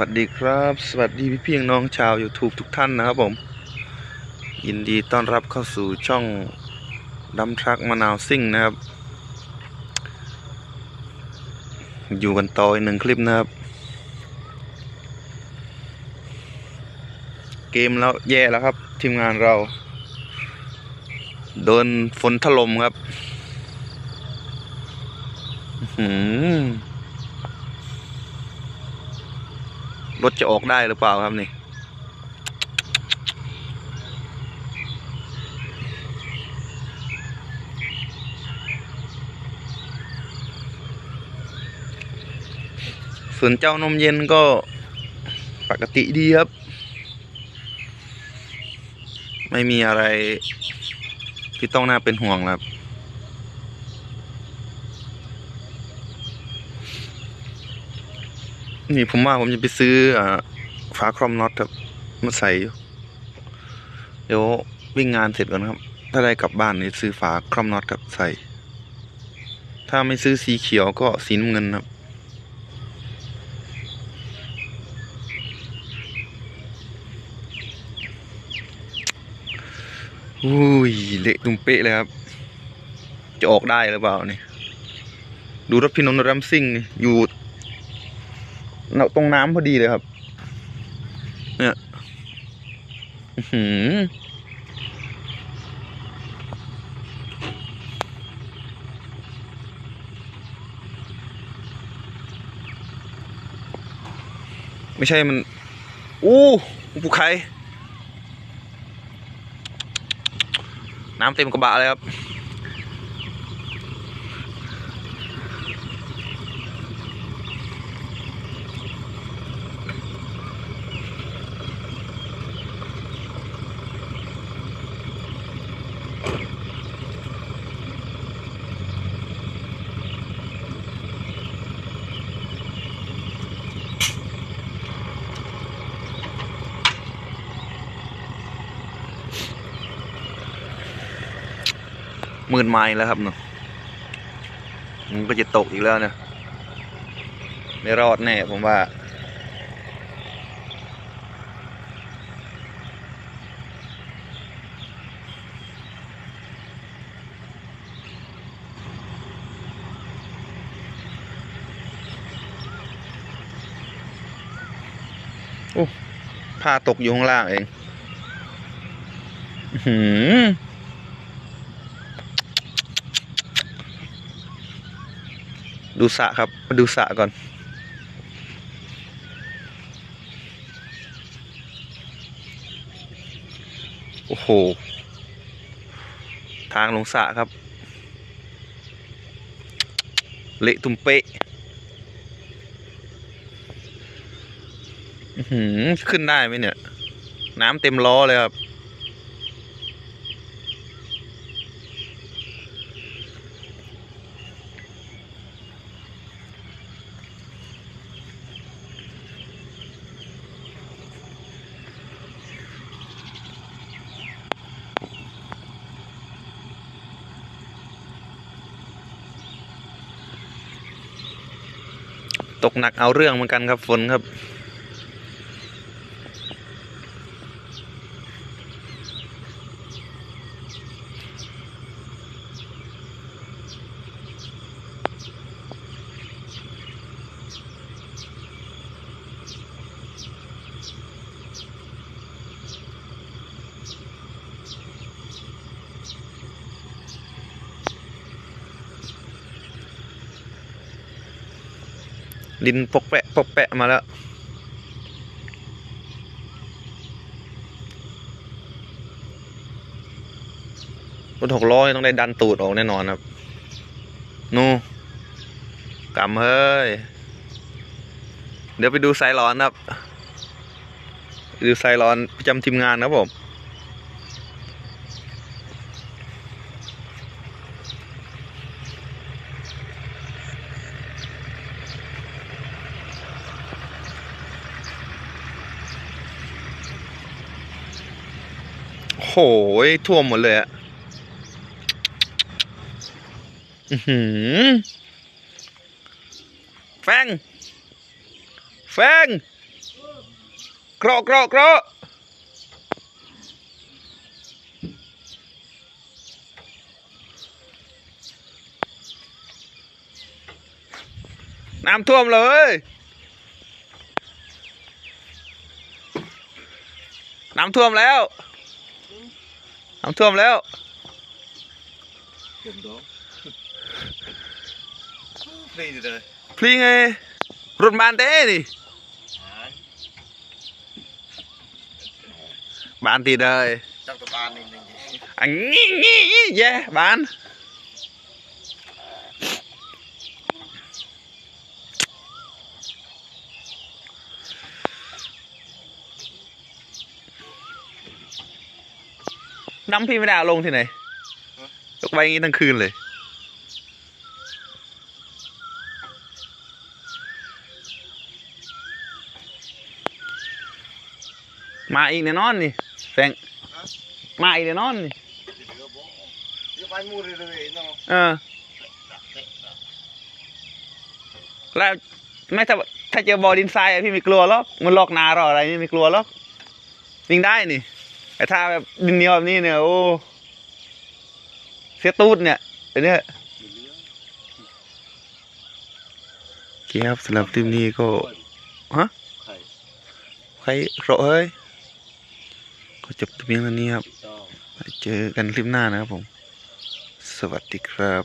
วัสดีครับ สวัสดีพี่พี่น้องชาว YouTube ทุกท่านนะครับผม ยินดีต้อนรับเข้าสู่ช่องดัมทรัคมะนาวซิ่งนะครับ อยู่กันต่ออีกหนึ่งคลิปนะครับ เกมแล้วแย่แล้วครับ ทีมงานเรา โดนฝนถล่มครับ อื้อ รถจะออกได้หรือเปล่าครับนี่ส่วนเจ้านมเย็นก็ปกติดีครับ ไม่มีอะไรที่ต้องน่าเป็นห่วงครับ นี่ผมว่าผมจะไปซื้ออฝาครอมน็อตครับมาใส่อยู่เดี๋ยววิ่งงานเสร็จก่อนครับ ถ้าได้กลับบ้านนี่ซื้อฝาครอมน็อตครับใส่ ถ้าไม่ซื้อสีเขียวก็สีน้ำเงินครับอุ้ยเละตุ้มเป๊ะเลยครับ จะออกได้หรือเปล่านี่ ดูรถพี่นนท์แรมซิ่งนี่อยู่ ตรงน้ำพอดีเลยครับ เนี่ยหือไม่ใช่มัน อู้ภูไข่น้ำเต็มกระบะเลยครับ มื่นไม้แล้วครับเนาะมันก็จะตกอีกแล้วเนี่ยไม่รอดแน่ผมว่าผ้าตกอยู่ข้างล่างเอง หือ ดูสะครับ มาดูสะก่อน โอ้โห ทางลงสะครับ เละตุ้มเป๊ะขึ้นได้ไหมเนี่ย น้ำเต็มล้อเลยครับ ตกหนักเอาเรื่องเหมือนกันครับฝนครับ ดินปกแปะปกแปะมาแล้ว รถหกล้อนี่ต้องได้ดันตูดออกแน่นอนครับ นู่กำเฮ้ย เดี๋ยวไปดูไซร้อนครับ ดูไซร้อนประจำทีมงานครับผม หยท่วมหมดเลยอะหือแฟง แฟงเกราะเกราะเกราะน้ำท่วมเลยน้ำท่วมแล้ว น้ำท่วมแล้ว เต็มดอกฟรีเลย พลีไงรถบานเต้นี่บานตีเลย จักรบาลนี่นี่ อันนี้ นน้ำพี่ไม่ได้เอาลงที่ไหนยกไว้อย่างนี้ทั้งคืนเลย มาอีกแน่นอนนี่แสงมาอีกแน่นอนนี่จะไปมูเรื่อยๆเนาะเออแล้วไม่ถ้าถ้าเจอบอดินทรายอะพี่ไม่กลัวหรอกมันลอกนาหรออะไรนี่ไม่กลัวหรอกวิ่งได้นี่ แต่ถ้าแบบดินเหนียวแบบนี้เนี่ยโอ้เสียตูดเนี่ยเดี๋ยวนี้โอเคครับสำหรับคลิปนี้ก็ฮะใครเราเอ้ยก็จบเพียงเท่านี้ครับ เจอกันคลิปหน้านะครับผม สวัสดีครับ